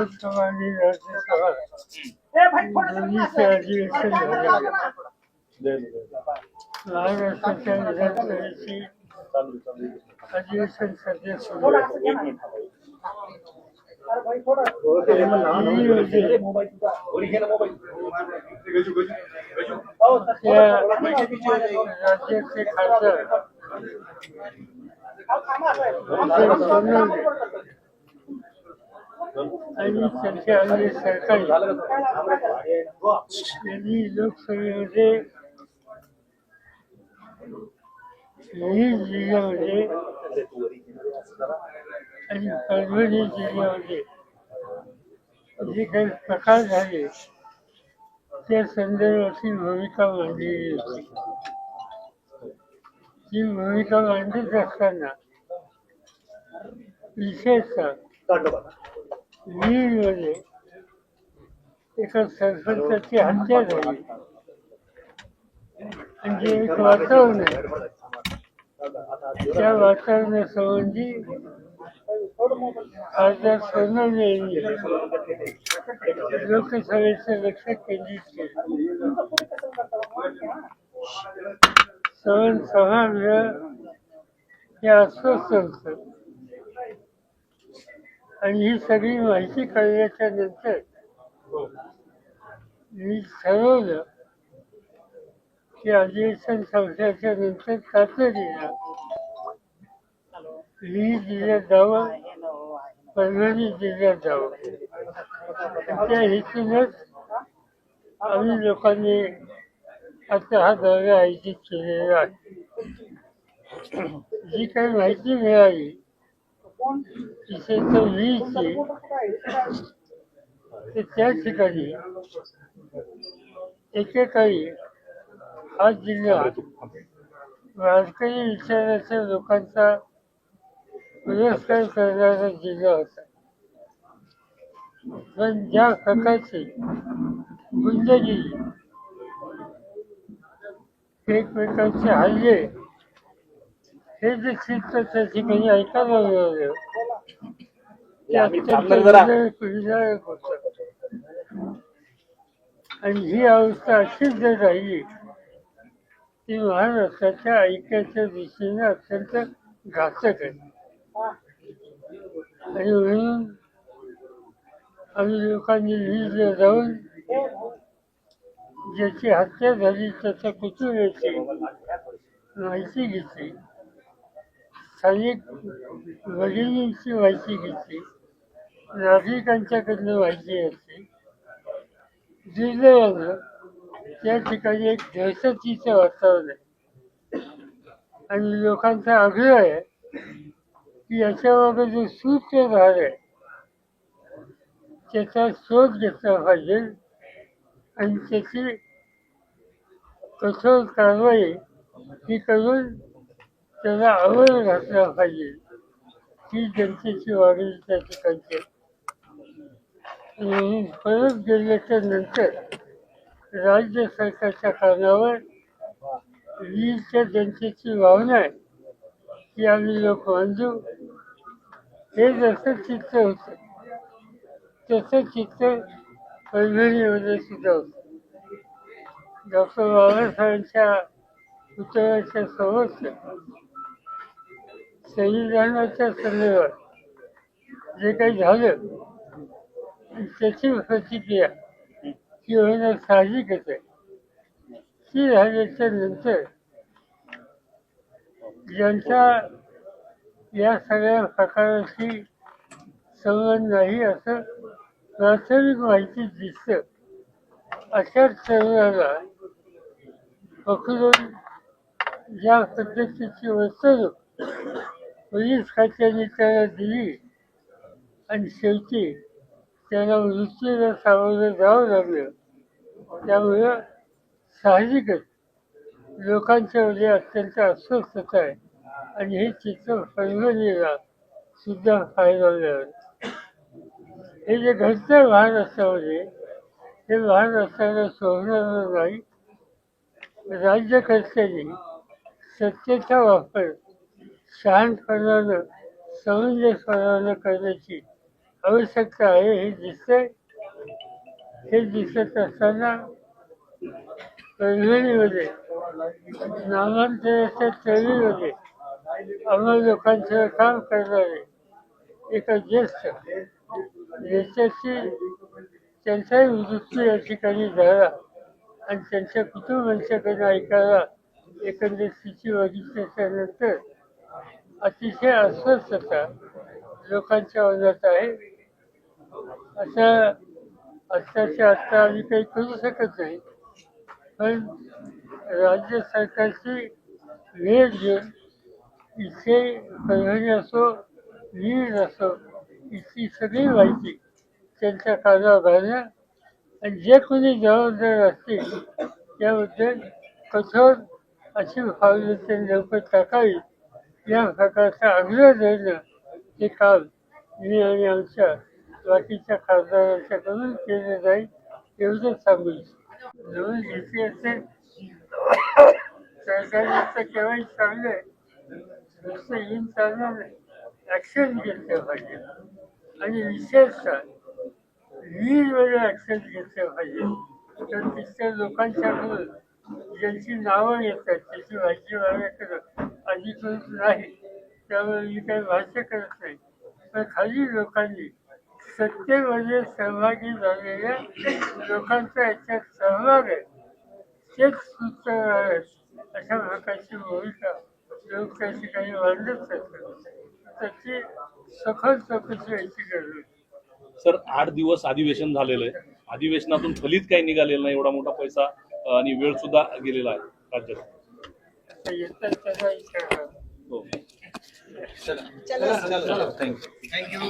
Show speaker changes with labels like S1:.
S1: लोकसभा आणि राज्यसभा दोन्हीचे अधिवेशन झाले महाराष्ट्राच्या विधानसभेची अधिवेशन सध्या सुरू आहे ही योजना त्या राज्याचे खासदार विजय सोनवणे आणि त्यांचे सरकारी यांनी लोकसभेमध्ये विविध जिल्ह्यामध्ये आणि परभणी जिल्ह्यामध्ये जे काही प्रकार झाले त्या संदर्भातील भूमिका मांडलेली होती. ती भूमिका मांडत असताना विशेषतः मध्ये एका सरपंचाची हत्या झाली. आणि जे एक वातावरण आहे. त्या वातावरणासंबंधी खासदार सोनवणे यांनी लोकसभेचं लक्ष केंद्रित केलं. सण सहा हे अस्वस्थ होतं आणि ही सगळी माहिती कळल्याच्या नंतर मी ठरवलं की अधिवेशन संपल्याच्या नंतर तातडीला मी जिल्ह्यात जावं परभणी जिल्ह्यात जावं त्या हेतूनच आम्ही लोकांनी आता हा दौरा आयोजित केलेला आहे. जी काही माहिती मिळाली विशेषतः वीजची तर त्या ठिकाणी एकेकाळी हा जिल्हा वारकरी विचाराच्या लोकांचा पुरस्कार करणारा जिल्हा होता पण ज्या प्रकारची गुंडगिरी एकमेकांचे हल्ले हे त्या ठिकाणी ऐकायला मिळालं आणि ही अवस्था अशीच जर राहिली ती महाराष्ट्राच्या ऐक्याच्या दृष्टीने अत्यंत घातक आहे आणि म्हणून आम्ही लोकांनी वीज जाऊन ज्याची हत्या झाली त्याच्या कुटुंबाची माहिती घेतली स्थानिक वडिलांची माहिती घेतली. नागरिकांच्याकडनं माहिती असते दुर्दैवानं त्या ठिकाणी एक दहशतीचं वातावरण आहे. आणि लोकांचा आग्रह आहे की याच्यामागे जो सूत्रधार आहे त्याचा शोध घेतला पाहिजे आणि त्याची कठोर कारवाई ही करून त्याला आवड घातला पाहिजे. ही जनतेची वागणी त्या ठिकाणची परत गेल्याच्यानंतर राज्य सरकारच्या कारणावर वीजच्या जनतेची भावना आहे. की आम्ही लोक मांडू हे जसं चित्र होतं तसं चित्र परभणीमध्ये सुद्धा होतं. डॉक्टर बाबासाहेबांच्या पुतळ्याच्या समोर संविधानाच्या संदर्भात जे काही झालं त्याची प्रतिक्रिया ती होणं साहजिकच आहे ती झाल्याच्यानंतर ज्यांचा या सगळ्या प्रकाराशी संबंध नाही असं प्राथमिक माहिती दिसतं अशा तरुणाला पकडून ज्या पद्धतीची वर्तणूक पोलीस खात्याने त्याला दिली. आणि शेवटी त्याला मृत्यूला सामोरं जावं लागलं. त्यामुळं साहजिकच लोकांच्या मध्ये अत्यंत अस्वस्थता आहे. आणि हे चित्र परभणीला सुद्धा पाहायला मिळालं. हे जे घडतं महाराष्ट्रामध्ये हे महाराष्ट्राला सोडणारं नाही. राज्यकर्त्यांनी सत्तेचा वापर शहाणपणानं समंजसपणानं करण्याची आवश्यकता आहे हे दिसतंय. हे दिसत असताना परभणीमध्ये नामांतराच्या चळीमध्ये आम्हा लोकांचं काम करणारे एका ज्येष्ठ ज्येष्ठाची त्यांचाही मृत्यू या ठिकाणी झाला आणि त्यांच्या कुटुंबांच्याकडे ऐकायला एकंदर स्थिती बघितल्याच्या नंतर अतिशय अस्वस्थता लोकांच्या मनात आहे. अशा आत्ताच्या आत्ता आम्ही काही करू शकत नाही. पण राज्य सरकारची वेळ घेऊन इथे परभणी असो वीज असो इथली सगळी माहिती त्यांच्या कानावर घालणं आणि जे कोणी जबाबदार असतील त्याबद्दल कठोर अशी भावना त्यांनी लवकर टाकावी. या प्रकारचा आग्रह धरणं हे काम मी आणि आमच्या बाकीच्या खासदारांच्याकडून केलं जाईल एवढंच सांगू नवीन नवीन पी असेल सरकारने तर केव्हाही चांगलं आहे नुसतं येऊन चालणार नाही ॲक्शन घेतलं पाहिजे आणि विशेषतः वीरमध्ये ॲक्शन घेतलं पाहिजे तर तिथल्या लोकांच्याकडून ज्यांची नावं येतात त्याची माहिती मागण्याकडं अधिकृत नाही त्यामुळे मी काही भाष्य करत नाही. पण खाली लोकांनी सत्तेमध्ये म्हणजे सहभागी झालेल्या लोकांचा याच्यात सहभाग आहे. तेच सूत्र आहे अशा प्रकारची भूमिका लोक त्या ठिकाणी मांडत असतात. त्याची सखोल चौकशी याची गरज
S2: सर आठ दिवस अधिवेशन झालेलं आहे. अधिवेशनातून फलित काही निघालेलं नाही एवढा मोठा पैसा आणि वेळ सुद्धा गेलेला आहे राज्यात.
S3: चला चला थँक्यू